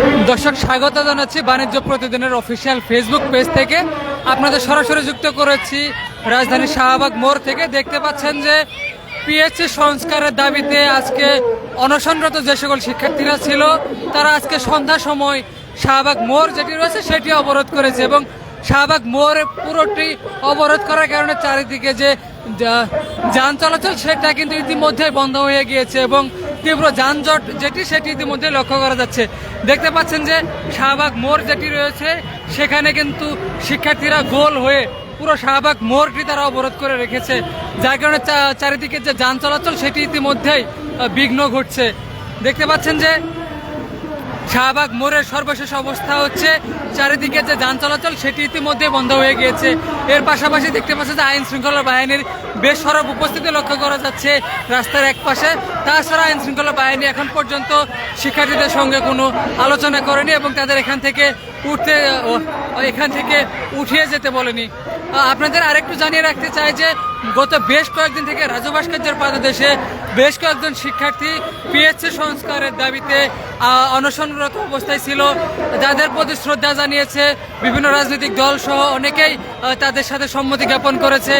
দর্শক, স্বাগত জানাচ্ছি বাণিজ্য প্রতিদিনের অফিসিয়াল ফেসবুক পেজ থেকে। আপনাদের সরাসরি যুক্ত করেছি রাজধানী শাহবাগ মোড় থেকে। দেখতে পাচ্ছেন যে পিএসসি সংস্কারের দাবিতে আজকে অনশনরত যে সকল শিক্ষার্থীরা ছিল, তারা আজকে সন্ধ্যার সময় শাহবাগ মোড় যেটি রয়েছে, সেটি অবরোধ করেছে এবং শাহবাগ মোড় পুরোটি অবরোধ করার কারণে চারিদিকে যা- যান চলাচল সেটা কিন্তু ইতিমধ্যে বন্ধ হয়ে গিয়েছে এবং তীব্র যানজট যেটি সেটি ইতিমধ্যে লক্ষ্য করা যাচ্ছে। দেখতে পাচ্ছেন যে শাহবাগ মোড় যেটি রয়েছে, সেখানে কিন্তু শিক্ষার্থীরা গোল হয়ে পুরো শাহবাগ মোড়টি তারা অবরোধ করে রেখেছে। যার কারণে চারিদিকে যে যান চলাচল সেটি ইতিমধ্যেই বিঘ্ন ঘটছে। দেখতে পাচ্ছেন যে শাহবাগ মোড়ের সর্বশেষ অবস্থা হচ্ছে চারিদিকে যে যান চলাচল সেটি ইতিমধ্যে বন্ধ হয়ে গিয়েছে। এর পাশাপাশি দেখতে পাচ্ছি যে আইন শৃঙ্খলা বাহিনীর বেশ সরব উপস্থিতি লক্ষ্য করা যাচ্ছে রাস্তার এক পাশে তাছাড়া আইন শৃঙ্খলা বাহিনী এখন পর্যন্ত শিক্ষার্থীদের সঙ্গে কোনো আলোচনা করেনি এবং তাদের এখান থেকে উঠতে এখান থেকে উঠিয়ে যেতে বলেনি। আপনাদের আরেকটু জানিয়ে রাখতে চাই যে গত বেশ কয়েকদিন থেকে রাজু ভাস্কর্যের পাদদেশে বেশ কয়েকজন শিক্ষার্থী পিএসসি সংস্কারের দাবিতে আহ, অনশনরত অবস্থায় ছিল। যাদের প্রতি শ্রদ্ধা জানিয়েছে বিভিন্ন রাজনৈতিক দল সহ অনেকেই তাদের সাথে সম্মতি জ্ঞাপন করেছে।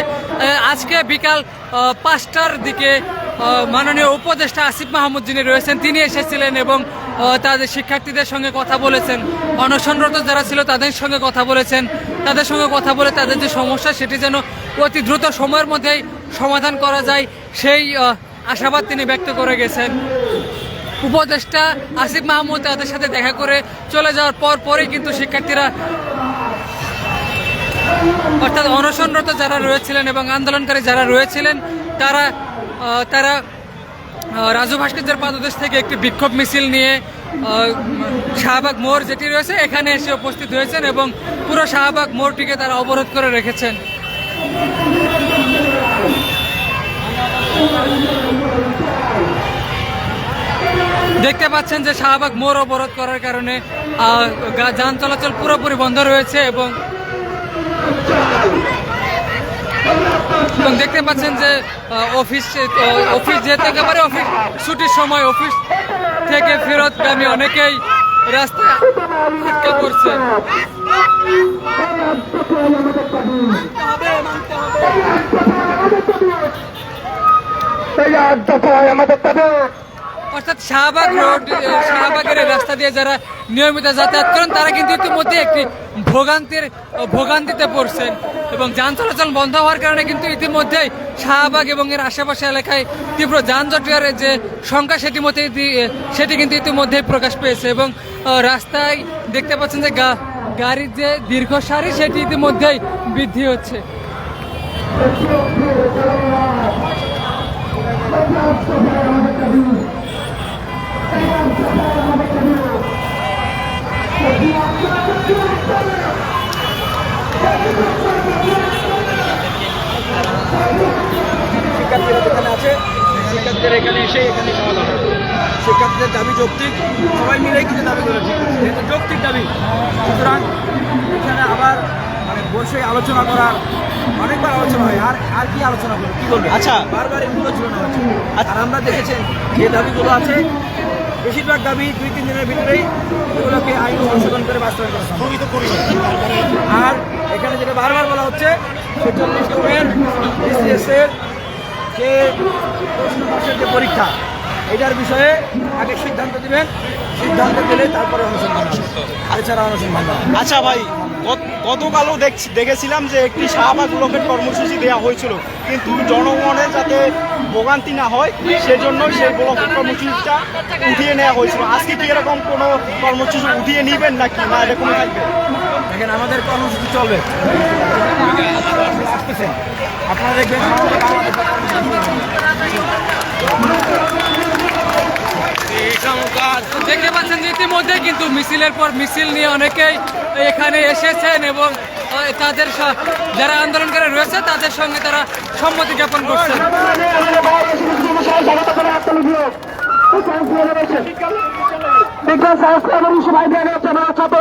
আজকে বিকাল পাঁচটার দিকে মাননীয় উপদেষ্টা আসিফ মাহমুদ যিনি রয়েছেন, তিনি এসেছিলেন এবং তাদের শিক্ষার্থীদের সঙ্গে কথা বলেছেন। অনশনরত যারা ছিল, তাদের সঙ্গে কথা বলেছেন। তাদের সঙ্গে কথা বলে তাদের যে সমস্যা, সেটি যেন অতি দ্রুত সময়ের মধ্যেই সমাধান করা যায়, সেই আশাবাদ তিনি ব্যক্ত করে গেছেন। উপদেষ্টা আসিফ মাহমুদ তাদের সাথে দেখা করে চলে যাওয়ার পর পরেই কিন্তু শিক্ষার্থীরা অর্থাৎ অনশনরত যারা রয়েছিলেন এবং আন্দোলনকারী যারা রয়েছিলেন, তারা তারা রাজু ভাস্কর্যের পাদদেশ থেকে একটি বিক্ষোভ মিছিল নিয়ে শাহবাগ মোড় যেটি রয়েছে, এখানে এসে উপস্থিত হয়েছেন এবং পুরো শাহবাগ মোড়টিকে তারা অবরোধ করে রেখেছেন। দেখতে পাচ্ছেন যে শাহবাগ মোড় অবরোধ করার কারণে যান চলাচল পুরোপুরি বন্ধ রয়েছে এবং দেখতে পাচ্ছেন যে অফিস অফিস যেতে একেবারে অফিস, ছুটির সময় অফিস থেকে ফেরতগামী অনেকেই রাস্তায় আটকা পড়ছে। আমাদের তাদের অর্থাৎ শাহবাগ রোড শাহবাগের রাস্তা দিয়ে যারা নিয়মিত যাতায়াত করেন, তারা কিন্তু ইতিমধ্যে একটি ভোগান্তির ভোগান্তিতে পড়ছেন এবং যান চলাচল বন্ধ হওয়ার কারণে কিন্তু ইতিমধ্যেই শাহবাগ এবং এর আশেপাশে এলাকায় তীব্র যানজটের যে সংখ্যা সেটি মধ্যে সেটি কিন্তু ইতিমধ্যেই প্রকাশ পেয়েছে এবং রাস্তায় দেখতে পাচ্ছেন যে গা- গাড়ির যে দীর্ঘ সারি সেটি ইতিমধ্যেই বৃদ্ধি হচ্ছে। শিক্ষার্থীরা যেখানে আছে শিক্ষার্থীরা এখানে এসে এখানে সমাধান শিক্ষার্থীদের দাবি যৌক্তিক সবাই মিলেই কিন্তু দাবি করে ঠিক যেহেতু যৌক্তিক দাবি। সুতরাং এখানে আবার মানে বসে আলোচনা করার অনেকবার আলোচনা হয় আর আর কি আলোচনা করব কি বলব? আচ্ছা। বারবার এগুলো ছিল না। আর আমরা দেখেছেন যে দাবিগুলো আছে বেশিরভাগ দাবি দুই তিন দিনের ভিতরেই এগুলোকে আইন সংশোধন করে বাস্তবায়ন করা। আর এখানে যেটা বারবার বলা হচ্ছে ছেচল্লিশ জনের যে প্রশ্ন পাশের যে পরীক্ষা এটার বিষয়ে আগে সিদ্ধান্ত দিবেন সিদ্ধান্ত দিলে তারপরে অনুসন্ধান এছাড়া অনুসন্ধান আচ্ছা ভাই গতকালও দেখছি দেখেছিলাম যে একটি শাহবাগ ব্লকের কর্মসূচি দেওয়া হয়েছিল। কিন্তু জনগণের যাতে ভোগান্তি না হয়, সেজন্য সেই ব্লকের কর্মসূচিটা উঠিয়ে নেওয়া হয়েছিল। আজকে কি এরকম কোনো কর্মসূচি উঠিয়ে নিবেন নাকি? না এরকম থাকবে। দেখেন, আমাদের কর্মসূচি চলবে। আপনারা দেখবেন দেখতে পাচ্ছেন যে ইতিমধ্যে কিন্তু মিছিলের পর মিছিল নিয়ে অনেকেই এখানে এসেছেন এবং তাদের যারা আন্দোলনকারী রয়েছে, তাদের সঙ্গে তারা সম্মতি জ্ঞাপন করছেন। বিজ্ঞান সংস্কার এবং সবাই ব্যাগে চলার সাথে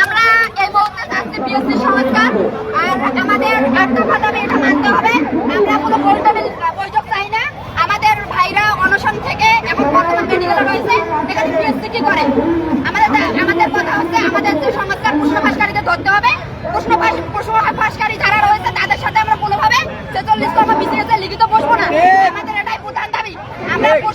আমরা এই মুহূর্তে চাচ্ছি বিএসসি সংস্কার আর আমাদের একটা কথা এটা মানতে হবে আমরা কোনো গোলটেবিল বৈঠক চাই না আমাদের ভাইরা অনশন থেকে এখন বর্তমান মেডিকেলে রয়েছে এখানে বিএসসি কি করে আমাদের আমাদের কথা হচ্ছে আমাদের যে সংস্কার প্রশ্ন ফাঁসকারীদের ধরতে হবে প্রশ্ন ফাঁস- প্রশ্ন ফাঁসকারী যারা রয়েছে তাদের সাথে আমরা কোনোভাবে ছেচল্লিশতম বিসিএস লিখিত বসবো না আমাদের এটাই প্রধান দাবি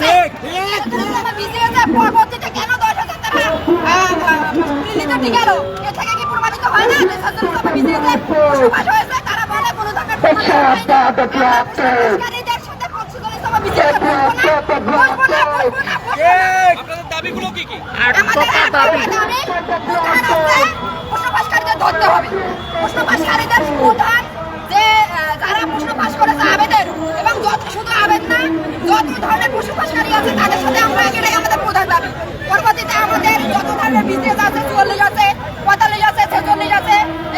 হয় আপনাদের দাবিগুলো কি কি? ধরতে হবে। প্রশ্ন পাশকারীদের প্রধান যে যারা প্রশ্ন পাশ করেছে আবেদের এবং যত শুধু আবেদ না আমাদের প্রধান দাবি পরবর্তীতে আমাদের যত ধরনের বিসিএস আছে চুয়াল্লিশ আছে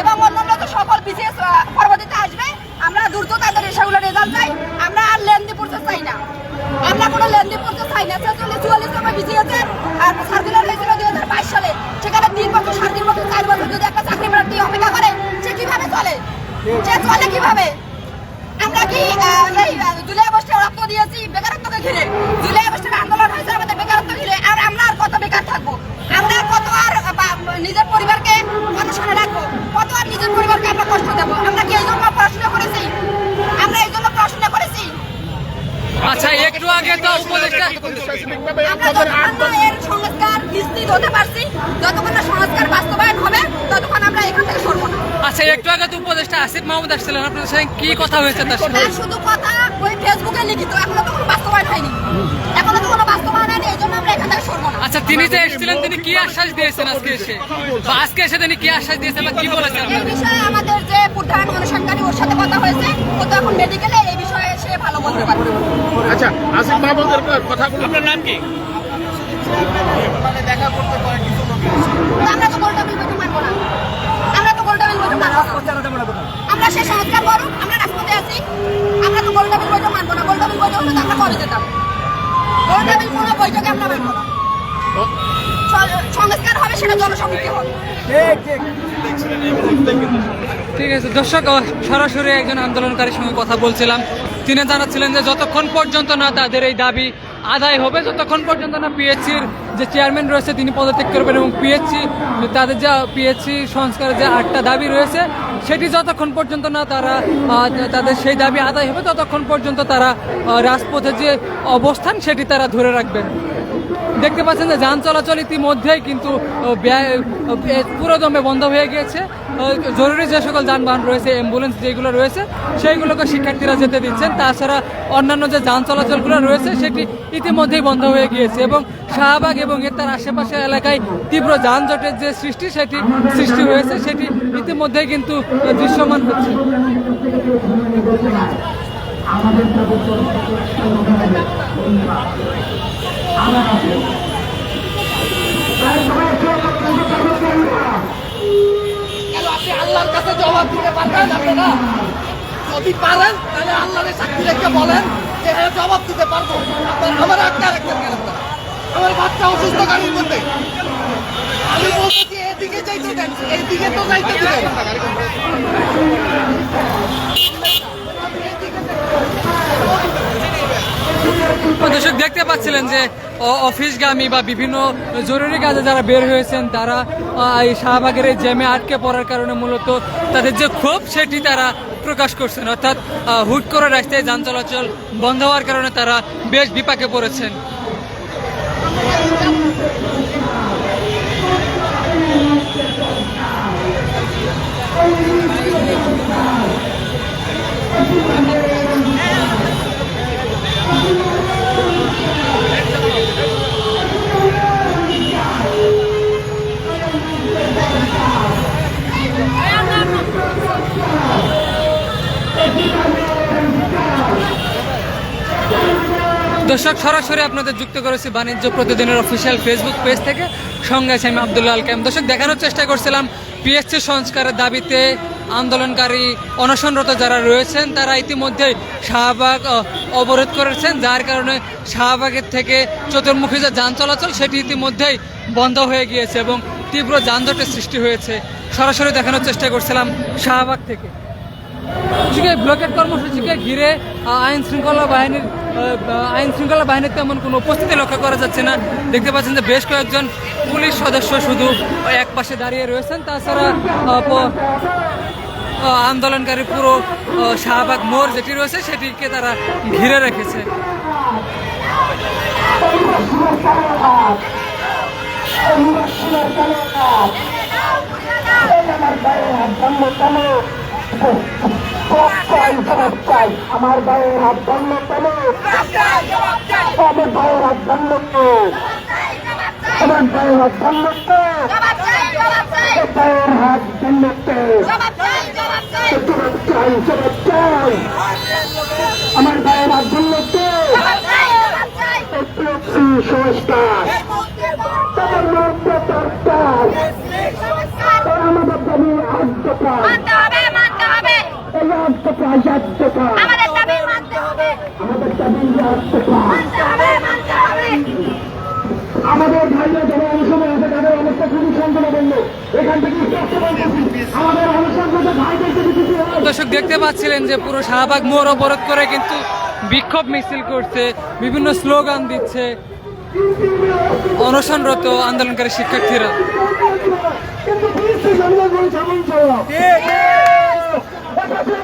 এবং অন্যান্য যে সকল বিসিএস পরবর্তীতে আসবে। আমরা দ্রুত তাদের সেগুলো রেজাল্ট চাই। আমরা আর লেন্দি প্রসেস চাই না। আমরা কোনো লেন্দি প্রসেস চাই না। ছেচল্লিশ, চুয়াল্লিশ বিসিএস আর সার্কুলার হয়েছিল দুই হাজার বাইশ সালে। সেখানে তিন বছর, সাড়ে তিন বছর, চার একটা চাকরি প্রার্থী অপেক্ষা করে, সে কীভাবে চলে? সে চলে কীভাবে আমরা কি আহ, এই আহ, জুলাই আগস্টে রক্ত দিয়েছি বেকারত্বকে ঘিরে জুলাই আগস্টের আন্দোলন হয়েছে আমাদের বেকারত্ব ঘিরে আর আমরা আর কত বেকার থাকব আমরা আর কত আর আহ, বা- নিজের পরিবারকে অনশনে রাখব কত আর নিজের পরিবারকে আমরা কষ্ট দেবো আমরা কি এই জন্য পড়াশোনা করেছি আমরা এই জন্য পড়াশোনা করেছি আচ্ছা একটু আগে তো উপদেষ্টা আমরা যতক্ষণ না এর সংস্কার নিশ্চিত হতে পারছি যতক্ষণ না সংস্কার বাস্তবায়ন হবে ততক্ষণ আমরা এখান থেকে সরবো না আচ্ছা একটু আগে তো উপদেষ্টা আসছিলেন আপনাদের সঙ্গে কি কথা হয়েছে তার সাথে শুধু কথা ওই ফেসবুকে লিখিত এখনও তো কোনো বাস্তবায়ন হয়নি। এখনও তো কোনো বাস্তবায়ন হয়নি এই জন্য আমরা এখান থেকে সরবো না। আচ্ছা তিনি যে এসেছিলেন তিনি কি আশ্বাস দিয়েছেন আজকে এসে? বা আজকে এসে তিনি কি আশ্বাস দিয়েছেন বা কি বলেছেন এই বিষয়ে আমাদের যে প্রধান অনুসন্ধানী ওর সাথে কথা হয়েছে ও তো এখন মেডিকেলে এই বিষয়ে সে ভালো বলতে পারবে আচ্ছা আসিফ মাহমুদের কথাগুলো আপনার নাম কি? তো আমরা তো গোল্ডা বিল বৈঠক মানবো না। আমরা তো গোল্ডা বিল বৈঠক মানবো আমরা সে সংস্কার করুক আমরা রাজপথে আছি। আমরা তো গোল্ডাবিল বৈঠক মানবো না। গোল্ডাবিল বৈঠক হলে আমরা কবে যেতাম। বৈঠকে আমরা মানবো না ঠিক আছে, দর্শক সরাসরি একজন আন্দোলনকারীর সঙ্গে কথা বলছিলাম। তিনি জানাচ্ছিলেন যে যতক্ষণ পর্যন্ত না তাদের এই দাবি আদায় হবে, যতক্ষণ পর্যন্ত না পিএইচসির যে চেয়ারম্যান রয়েছে, তিনি পদত্যাগ করবেন এবং পিএইচসি, তাদের যে পিএইচসি সংস্কারের যে আটটা দাবি রয়েছে, সেটি যতক্ষণ পর্যন্ত না তারা তাদের সেই দাবি আদায় হবে, ততক্ষণ পর্যন্ত তারা রাজপথে যে অবস্থান, সেটি তারা ধরে রাখবেন। দেখতে পাচ্ছেন যে যান চলাচল ইতিমধ্যেই কিন্তু পুরোদমে বন্ধ হয়ে গিয়েছে। জরুরি যে সকল যানবাহন রয়েছে অ্যাম্বুলেন্স যেগুলো রয়েছে, সেইগুলোকে শিক্ষার্থীরা যেতে দিচ্ছেন। তাছাড়া অন্যান্য যে যান চলাচলগুলো রয়েছে, সেটি ইতিমধ্যেই বন্ধ হয়ে গিয়েছে এবং শাহবাগ এবং এর তার আশেপাশের এলাকায় তীব্র যানজটের যে সৃষ্টি, সেটি সৃষ্টি হয়েছে। সেটি ইতিমধ্যেই কিন্তু দৃশ্যমান হচ্ছে। কেন আপনি আল্লাহর কাছে জবাব দিতে যদি পারেন, তাহলে আল্লাহরের সাক্ষী রেখে বলেন যে হ্যাঁ জবাব দিতে পারব। আমার রাখতেন কেন আমার বাচ্চা অসুস্থ গাড়ির মধ্যে। আমি বলতেছি এদিকে যাইতে দেন। তো যাইতে দর্শক, দেখতে পাচ্ছিলেন যে অফিসগামী বা বিভিন্ন জরুরি কাজে যারা বের হয়েছেন, তারা এই শাহবাগের এই জ্যামে আটকে পড়ার কারণে মূলত তাদের যে ক্ষোভ, সেটি তারা প্রকাশ করছেন। অর্থাৎ হুট করে রাস্তায় যান চলাচল বন্ধ হওয়ার কারণে তারা বেশ বিপাকে পড়েছেন। দর্শক, সরাসরি আপনাদের যুক্ত করেছি বাণিজ্য প্রতিদিনের অফিসিয়াল ফেসবুক পেজ থেকে। সঙ্গে আছে আমি আবদুল্লাহ কাম দর্শক, দেখানোর চেষ্টা করছিলাম পিএসসি সংস্কারের দাবিতে আন্দোলনকারী অনশনরত যারা রয়েছেন, তারা ইতিমধ্যেই শাহবাগ অবরোধ করেছেন, যার কারণে শাহবাগের থেকে চতুর্মুখী যে যান চলাচল, সেটি ইতিমধ্যেই বন্ধ হয়ে গিয়েছে এবং তীব্র যানজটের সৃষ্টি হয়েছে। সরাসরি দেখানোর চেষ্টা করছিলাম শাহবাগ থেকে। সূচিকে ব্লকেট কর্মসূচিকে ঘিরে আইন শৃঙ্খলা বাহিনীর আইন শৃঙ্খলা বাহিনীর তেমন কোনো উপস্থিতি লক্ষ্য করা যাচ্ছে না। দেখতে পাচ্ছেন যে বেশ কয়েকজন পুলিশ সদস্য শুধু এক পাশে দাঁড়িয়ে রয়েছেন। তাছাড়া আন্দোলনকারী পুরো শাহবাগ মোড় যেটি রয়েছে, সেটিকে তারা ঘিরে রেখেছে। হাত বন্ধ কেন আমার গায়ের হাত বন্ধ আমার গায়ের হাত জবাব চাই জবাব চাই গায়ের হাত বন্ধ জবাব চাই জবাব চাই জবাব চাই জবাব চাই আমার গায়ের হাত জবাব চাই জবাব চাই এপিএসসি সংস্কার দাবি আদ্যতা মানতে হবে মানতে হবে আমাদের দাবি মানতে হবে। আমাদের দাবি আদ্যতা মানতে হবে মানতে হবে। আমাদের ভাইরা যারা অনুসরণ আছে তাদের অবস্থা খুবই এখান থেকে স্পষ্ট বলতেছি আমাদের অনুসরণ ভাইদেরকে কিছু দর্শক দেখতে পাচ্ছিলেন যে পুরো শাহবাগ মোড় অবরোধ করে কিন্তু বিক্ষোভ মিছিল করছে বিভিন্ন স্লোগান দিচ্ছে অনশনরত আন্দোলনকারী শিক্ষার্থীরা কিন্তু পুলিশ জনগণ বলছে এমন জবাব এটা ঠিক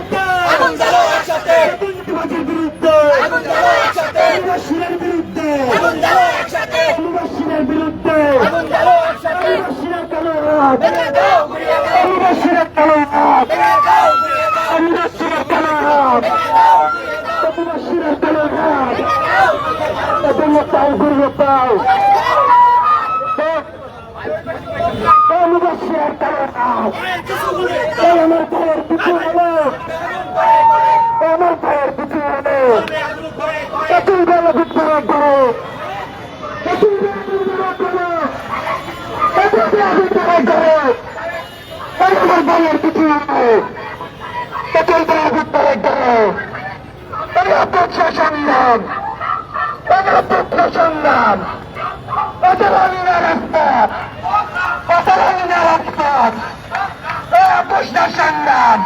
দাও আমার দলের পিছু হলো সংগ্রাম অচলালীলা রাস্তা অচলালীলা রাস্তা এই অপক্ষ সংগ্রাম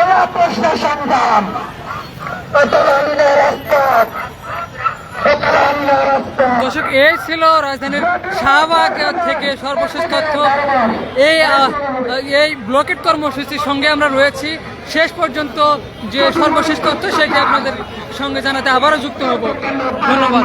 এই অপক্ষ সংগ্রাম অচলালীলা রাস্তা দর্শক, এই ছিল রাজধানীর শাহবাগ থেকে সর্বশেষ তথ্য। এই এই ব্লকেট কর্মসূচির সঙ্গে আমরা রয়েছি। শেষ পর্যন্ত যে সর্বশেষ তথ্য সেটি আপনাদের সঙ্গে জানাতে আবারও যুক্ত হব। ধন্যবাদ।